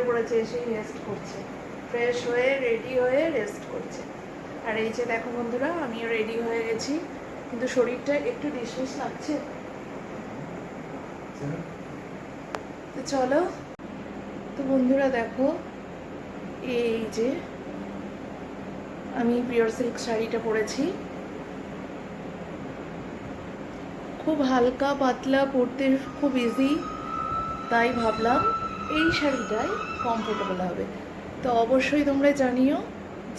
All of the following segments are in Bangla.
শুয়ে পড়েছে এসেই রেস্ট করছে। ফ্রেশ হয়ে রেডি হয়ে রেস্ট করছে। আর এই যে দেখো বন্ধুরা আমিও রেডি হয়ে গেছি। কিন্তু শরীরটা একটু ডিসমিস লাগছে। তো চলো তো বন্ধুরা দেখো এই যে আমি পিওর সিল্ক শাড়িটা পরেছি। খুব হালকা পাতলা পরতে খুব ইজি তাই ভাবলাম এই শাড়িটাই কমফোর্টেবল হবে। তো অবশ্যই তোমরা জানিও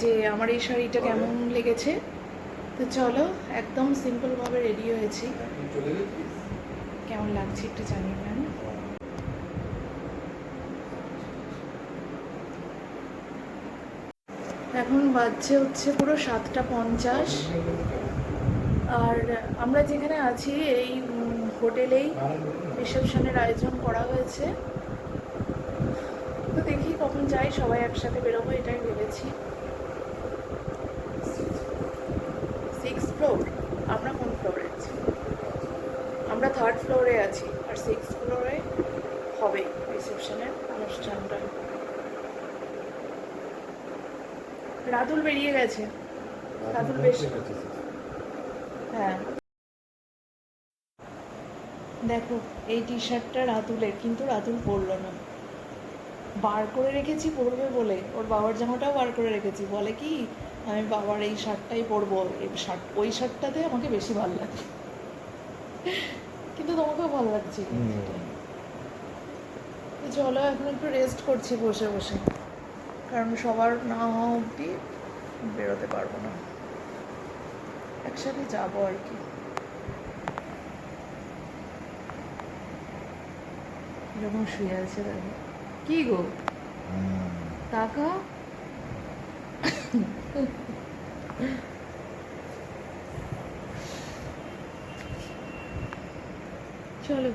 যে আমার এই শাড়িটা কেমন লেগেছে। তো চলো একদম সিম্পলভাবে রেডি হয়েছি। কেমন লাগছে একটু জানিও ম্যাম এখন বাজছে হচ্ছে পুরো সাতটা পঞ্চাশ। আর আমরা যেখানে আছি এই হোটেলেই রিসেপশনের আয়োজন করা হয়েছে। তো দেখি কখন যাই সবাই একসাথে বেরোবো এটাই ভেবেছি। সিক্স ফ্লোর আমরা কোন ফ্লোরে আছি? আমরা থার্ড ফ্লোরে আছি আর সিক্স ফ্লোরে হবে রিসেপশনের অনুষ্ঠানটা। রাতুল বেরিয়ে গেছে। রাতুল বেশ হ্যাঁ। দেখো এই টি শার্টটা রাতুলের কিন্তু রাতুল পরলো না। বার করে রেখেছি পরবে বলে। ওর বাবার জামাটাও বার করে রেখেছি। বলে কি আমি বাবার এই শার্টটাই পরবো। এই শার্ট ওই শার্টটাতে আমাকে বেশি ভালো লাগে। কিন্তু তোমাকেও ভালো লাগছে। চলো এখন একটু রেস্ট করছি বসে বসে। কারণ সবার না হওয়া অবধি বেরোতে পারব না। একসাথে যাব আর কি। যখন শুয়ে আছে দেখো কি গো? টাকা? চলো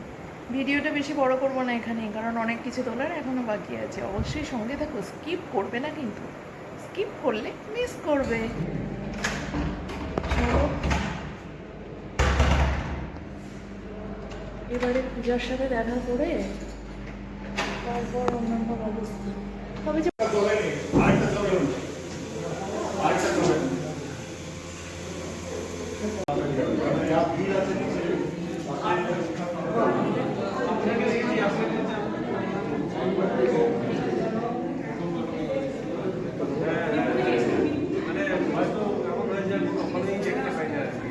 ভিডিওটা বেশি বড় করব না এখানে কারণ অনেক কিছু তোলার এখনও বাকি আছে। অবশ্যই সঙ্গে থাকো স্কিপ করবে না কিন্তু। স্কিপ করলে মিস করবে। এবারে পূজার সাথে দেখা করে তারপর অন্যান্য ব্যবস্থা। তবে যে মানে হয়তো এমন হয়ে যায় কোনো ওখানেই দেখতে পাই না আর কি।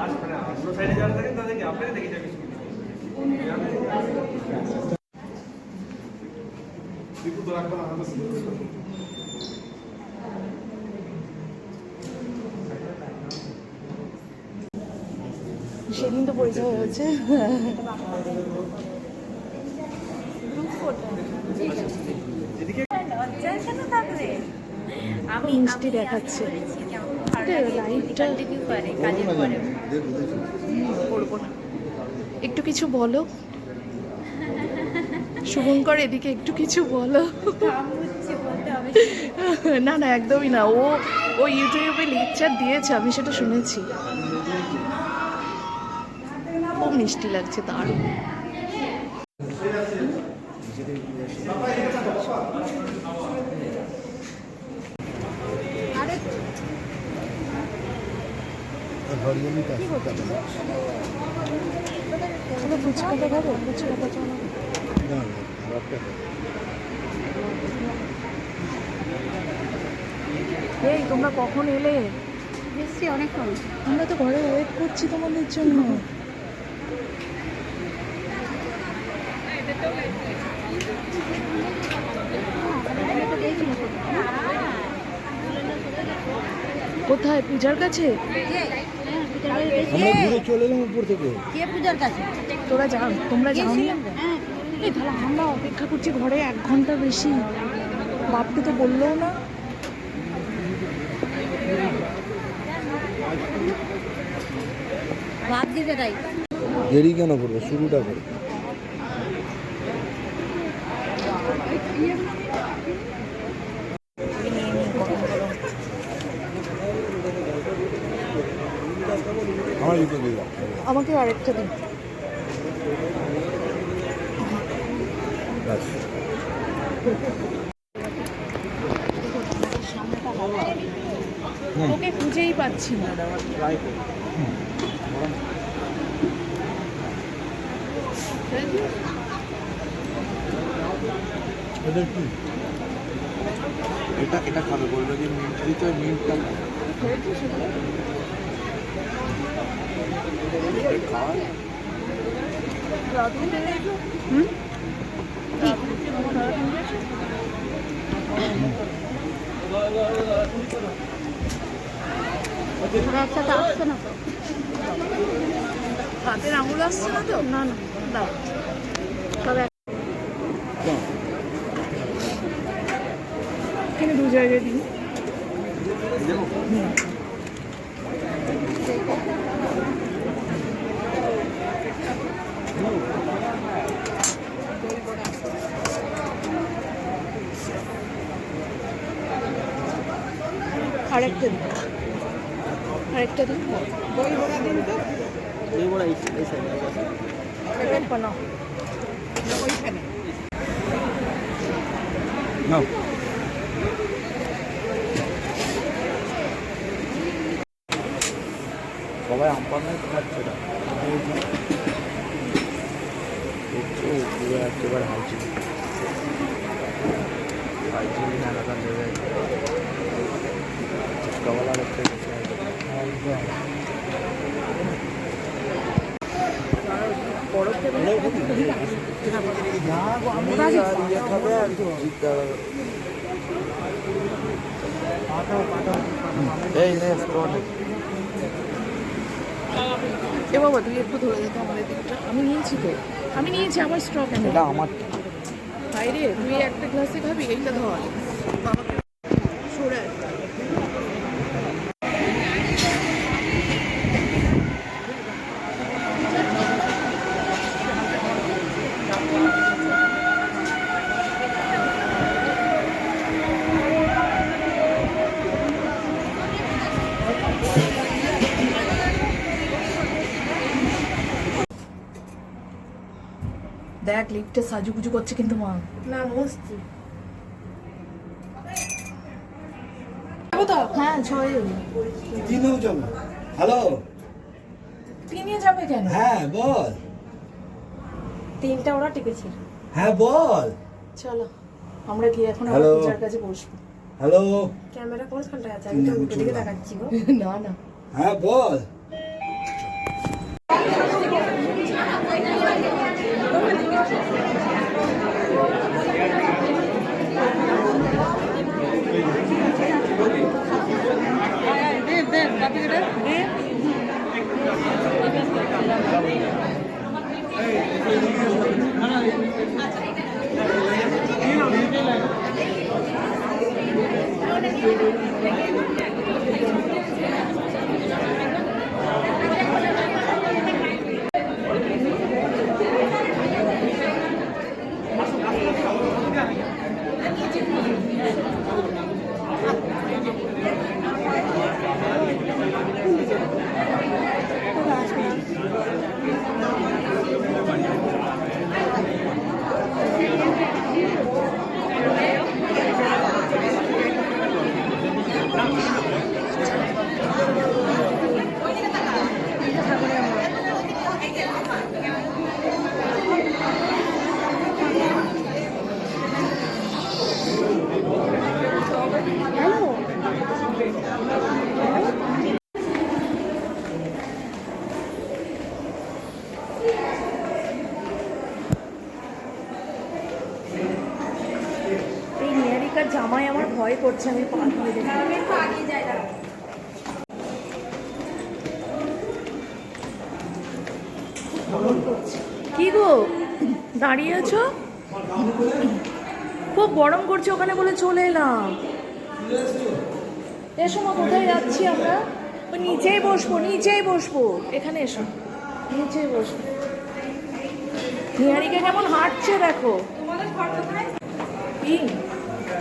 আর মানে অন্য সাইডে যারা থাকেন তাদেরকে আপনাকে দেখে যাবে সেদিন তো পরিচয় হয়েছে। আমি মিষ্টি দেখাচ্ছে। একটু কিছু বলো। শুভঙ্কর এদিকে একটু কিছু বলো। না না একদমই না। ও ও ইউটিউবে লেকচার দিয়েছে আমি সেটা শুনেছি। মিষ্টি লাগছে দারুণ। চলো ফুচকাটা খাব ফুচকাটা চলো এই তোমরা কখন এলে? বেশি অনেকক্ষণ। আমরা তো ঘরে ওয়েট করছি তোমাদের জন্য। কোথায়? পূজার কাছে? আমরা ঘুরে চলে এলাম উপর থেকে। কে পূজার কাছে? তোরা যাও তোমরা যাও। নি। হ্যাঁ। এই তাহলে আমরা অপেক্ষা করছি ঘরে এক ঘণ্টা বেশি। বাপকে তো বললেও না। দিতে তাই? দেরি কেন করব? শুরুটা করব আমাকে আরেকটা দিন। ওকে খুঁজেই পাচ্ছি না। এটা এটা খাবে। বলবে যে মিন্ট দিতে মিন্টটা একসাথে আসছে না হাতের আঙুল আসছে না তো না না সব এখানে দু জায়গায় দিন আরেকটা দিন এটা না নাও সবাই আমপান খাচ্ছে না দেখছ পুরো একেবারে হাইজিন হাইজিন আলাদা দেবে চিপকাওয়ালা দেখতে খাবে আর এই নে স্টোন এ। বাবা তুই একটু ধরে দেখো আমাদের দিকটা। আমি নিয়েছি তো। আমি নিয়েছি আমার স্টক এটা আমার। বাইরে তুই একটা গ্লাসে খাবি এইটা ধর। বাবাকে লিফটে সাজুগুজু করছে কিন্তু মা। না বসছি হ্যাঁ ছয় তিনেও হ্যালো তিনে যাবে কেন? হ্যাঁ বল। তিনটা ওরা টিকেছে হ্যাঁ বল। চলো আমরা গিয়ে এখন পূজার কাছে বসবো। হ্যালো ক্যামেরা কোনখানটায় আছে? আমি তো দিকে দেখাচ্ছি গো না না হ্যাঁ বল এই নিয়ারিকার জামাই আমার ভয় করছে আমি পা দিয়ে দেখি কি গো? দাঁড়িয়ে আছো? খুব গরম করছে ওখানে বলে চলে এলাম। এসো মা কোথায় যাচ্ছি আমরা? নিচেই বসবো নিচেই বসবো। এখানে এসো। নিচেই বসবো। নিহারিকা কেমন হাঁটছে দেখো।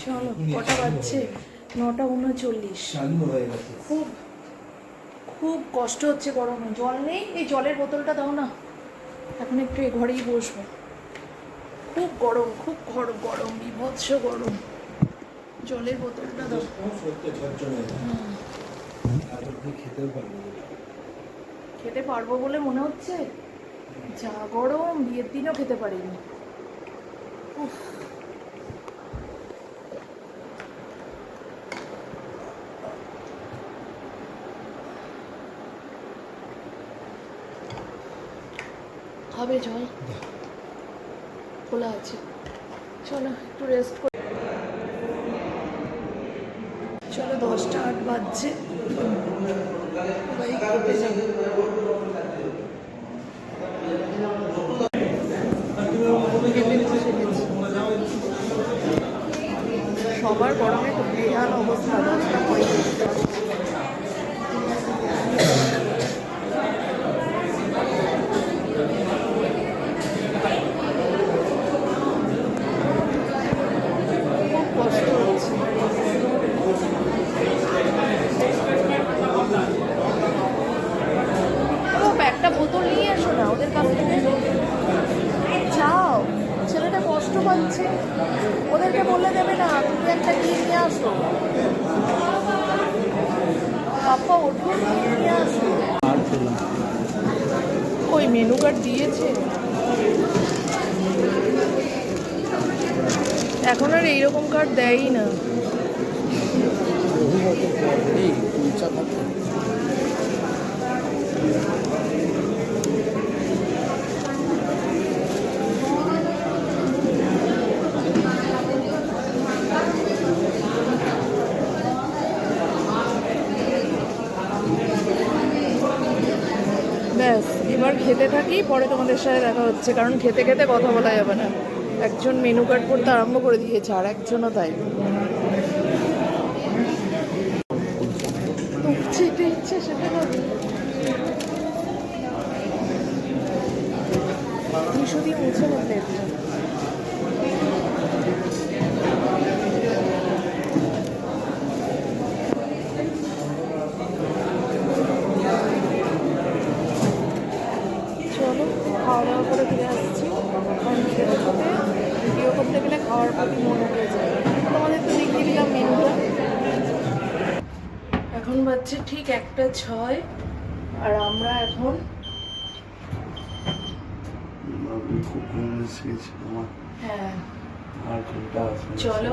চলো কটা বাজছে? নটা উনচল্লিশ। খুব খুব কষ্ট হচ্ছে গরমে। জল নেই? এই জলের বোতলটা দাও না। এখন একটু এ ঘরেই বসবো। খুব গরম খুব গরম গরম বিভৎস গরম। জলের বোতলটা দাও। খেতে পারব বলে মনে হচ্ছে? যা গরম, বিয়ের দিনও খেতে পারিনি। উফ। খাবে জল। খোলা আছে। চলো, একটু রেস্ট করে চলো দশটা আট বাজছে। এবারে খেতে যাব সবার গরমে খুব বেহাল অবস্থা দশটা পঁয়ত্রিশ খুব কষ্ট হচ্ছে ও একটা বোতল নিয়ে এসো না ওদের কাছ থেকে যাও ছেলেটা কষ্ট পাচ্ছে ওদেরকে বললে দেবে না তুমি একটা কি নিয়ে আসো পাপা ওঠো গিয়ে নিয়ে আসো ওই মেনু কার্ড দিয়েছে এখন আর দেয়ই না। ব্যাস, এবার খেতে থাকি, পরে তোমাদের সাথে দেখা হচ্ছে, কারণ খেতে খেতে কথা বলা যাবে না। একজন মেনু কার্ড করতে আরম্ভ করে দিয়েছে, আর একজনও তাই। সেটা দুশো চলো, খাওয়া দাওয়া করে ফিরে আসছি কারণ খেতে খেতে ভিডিও করতে গেলে খাওয়ার প্রতি মনে হয়ে যায় তোমাদের তো দেখিয়ে দিলাম মেনুটা এখন বাজছে ঠিক একটা ছয় আর আমরা এখন হ্যাঁ না। চলো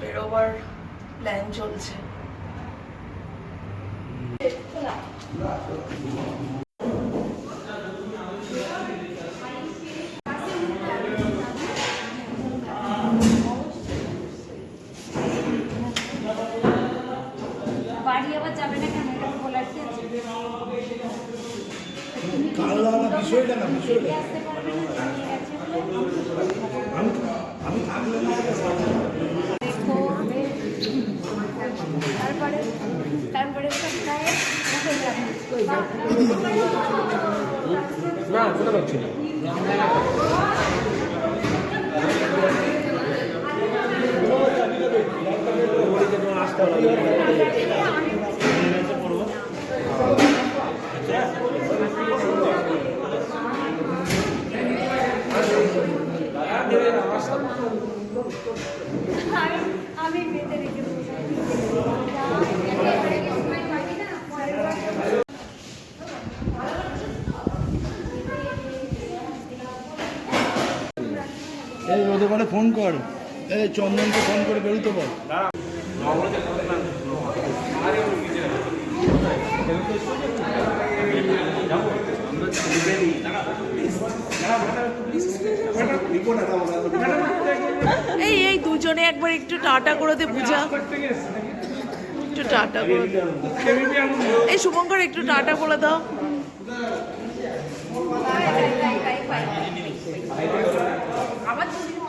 বেরোবার প্ল্যান চলছে বাড়ি আবার যাবে না কেন? এটা বলার কি আছে? বিষয়টা না আমি তারপরে তারপরে সপ্তাহে না না আসতে হবে দোকানে ফোন কর। এই চন্দনকে ফোন করে বেরোতে বল। এই এই দুজনে একবার একটু টাটা করে দে বুঝা একটু টাটা করে এই শুভঙ্কর, একটু টাটা বলে দাও।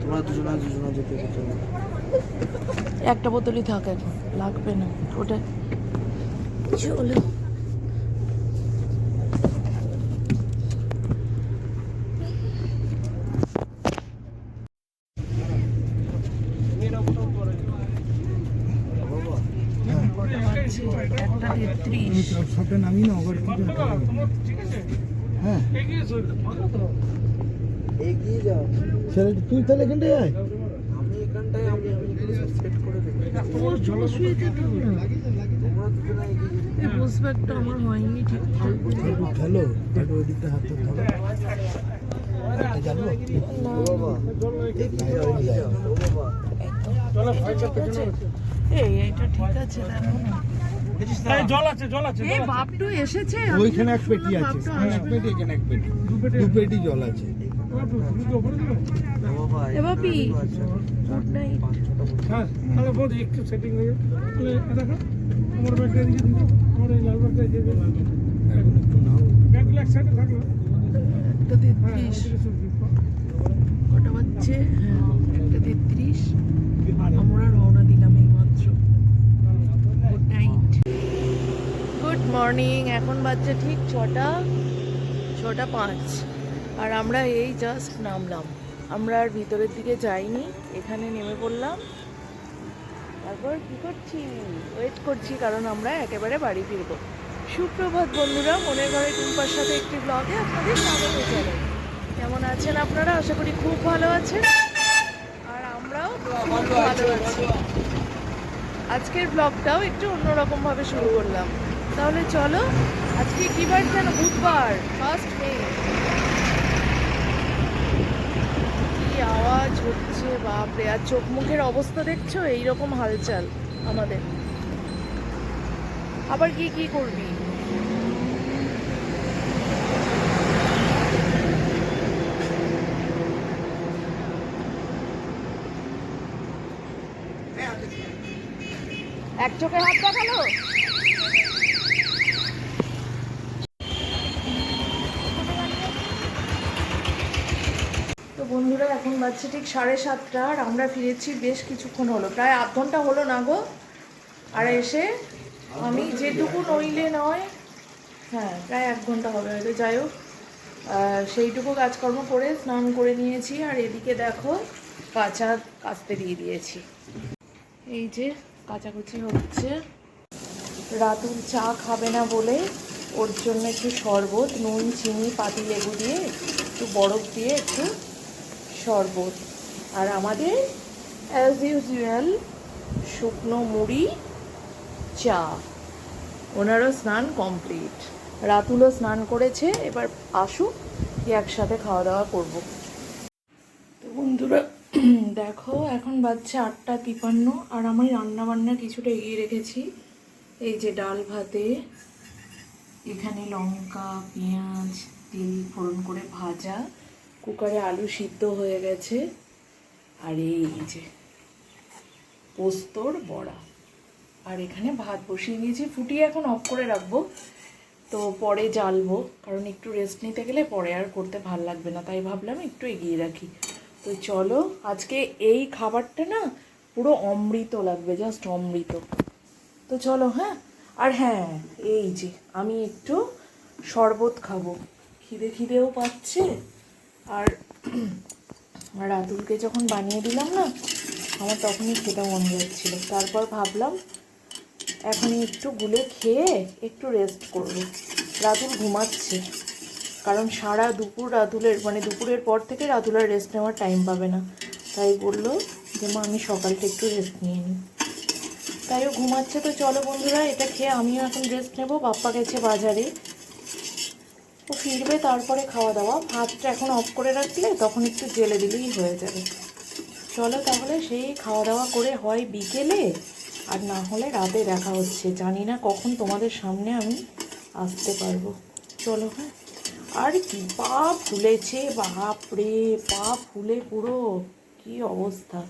তোমরা দুজনা দুজনা যেতে একটা বোতলই থাক এখন লাগবে না। ওটা চলো একটা তেত্রিশ সবটা নামি না ওভার হ্যাঁ যাও তুই তাহলে এখানটায় আয়। আমি এখানটায় আমি সেট করে দেবো। তোমার শুয়ে এই আমার হয়নি ঠিক। হ্যালো একটু ওই দিকটা হাত ধরতে হবে। জানো বাবা ঠিক আছে। এই এইটা ঠিক আছে দেখো না। জল আছে জল আছে এই বাপটু এসেছে। ওইখানে এক পেটি আছে। এক পেটি এখানে এক পেটি। দু পেটি জল আছে। হ্যাঁ তাহলে একটু সেটিং হয়ে দেখো আমার ব্যাগটা এই লাল ব্যাগটা একটু নাও। ব্যাগগুলো এক সাইডে থাকল। একটা হ্যাঁ তেত্রিশ। কটা বাজছে? হ্যাঁ একটা তেত্রিশ। আমরা রওনা দিলাম এই মাত্র গুড নাইট গুড মর্নিং এখন বাজছে ঠিক ছটা ছটা পাঁচ। আর আমরা এই জাস্ট নামলাম। আমরা আর ভিতরের দিকে যাইনি, এখানে নেমে পড়লাম। তারপর কি করছি? ওয়েট করছি, কারণ আমরা একেবারে বাড়ি ফিরবো। সুপ্রভাত বন্ধুরা, মনের ঘরে টুম্পার সাথে একটি ব্লগে আপনাদের স্বাগত জানাই। কেমন আছেন আপনারা? আশা করি খুব ভালো আছেন। আর আমরাও খুব ভালো আছি। আজকের ব্লগটাও একটু অন্যরকম ভাবে শুরু করলাম। তাহলে চলো, আজকে কি বার যেন বুধবার ফার্স্ট মে কি আওয়াজ হচ্ছে, বাপরে, আর চোখ মুখের অবস্থা দেখছ? এইরকম হালচাল আমাদের। আবার কি কি করবি? এক চোখে হাত দেখাল তো বন্ধুরা এখন বাজছে ঠিক সাড়ে সাতটা আর আমরা ফিরেছি বেশ কিছুক্ষণ হলো। প্রায় আধ ঘণ্টা হলো না গো। আর এসে আমি যেটুকু নইলে নয় হ্যাঁ প্রায় এক ঘণ্টা হবে হয়তো, যাই হোক। সেইটুকু কাজকর্ম করে স্নান করে নিয়েছি আর এদিকে দেখো কাঁচা কাচতে দিয়ে দিয়েছি। এই যে কাচাকুচি হচ্ছে। রাতুল চা খাবে না বলে ওর জন্য একটু শরবত, নুন, চিনি, পাতি, লেবু দিয়ে একটু বরফ দিয়ে একটু শরবত। আর আমাদের অ্যাজ ইউজুয়াল শুকনো মুড়ি, চা। ওনারও স্নান কমপ্লিট রাতুলও স্নান করেছে, এবার আসুক দিয়ে একসাথে খাওয়া দাওয়া করব। তো বন্ধুরা, দেখো, এখন বাজছে আটটা তিপান্ন, আর আমি রান্না বান্না কিছুটা এগিয়ে রেখেছি। এই যে ডাল ভাতে, এখানে লঙ্কা, পেঁয়াজ, তেল ফোড়ন করে ভাজা। কুকারে আলু সিদ্ধ হয়ে গেছে। আর এই যে পোস্তর বড়া। আর এখানে ভাত বসিয়ে দিয়েছি। ফুটিয়ে এখন অফ করে রাখব। তো পরে জ্বালবো। কারণ একটু রেস্ট নিতে গেলে পরে আর করতে ভালো লাগবে না। তাই ভাবলাম একটু এগিয়ে রাখি। তো চলো, আজকে এই খাবারটা না পুরো অমৃত লাগবে জাস্ট অমৃত। তো চলো হ্যাঁ? আর হ্যাঁ এই যে আমি একটু শরবত খাব। খিদে খিদেও পাচ্ছে। আর রাতুলকে যখন বানিয়ে দিলাম না, আমার তখনই খেতে মন যাচ্ছিল। তারপর ভাবলাম এখন একটু গুলে খেয়ে একটু রেস্ট করব। রাতুল ঘুমাচ্ছে, কারণ সারা দুপুর রাতুলের মানে দুপুরের পর থেকে রাতুল আর রেস্ট নেওয়ার টাইম পাবে না। তাই বলল যে, মা, আমি সকালটা একটু রেস্ট নিয়ে নিই। তাই ও ঘুমাচ্ছে। তো চলো বন্ধুরা, এটা খেয়ে আমিও এখন রেস্ট নেব। বাপ্পা গেছে বাজারে। ও ফিরবে, তারপরে খাওয়া দাওয়া। ভাতটা এখন অফ করে রাখলে তখন একটু জেলে দিলেই হয়ে যাবে। চলো তাহলে সেই খাওয়া দাওয়া করে হয় বিকেলে, আর না হলে রাতে দেখা হচ্ছে। জানি না কখন তোমাদের সামনে আমি আসতে পারব। চলো হ্যাঁ। আর কি পা ফুলেছে বাপ রে পা ফুলে পুরো। কি অবস্থা?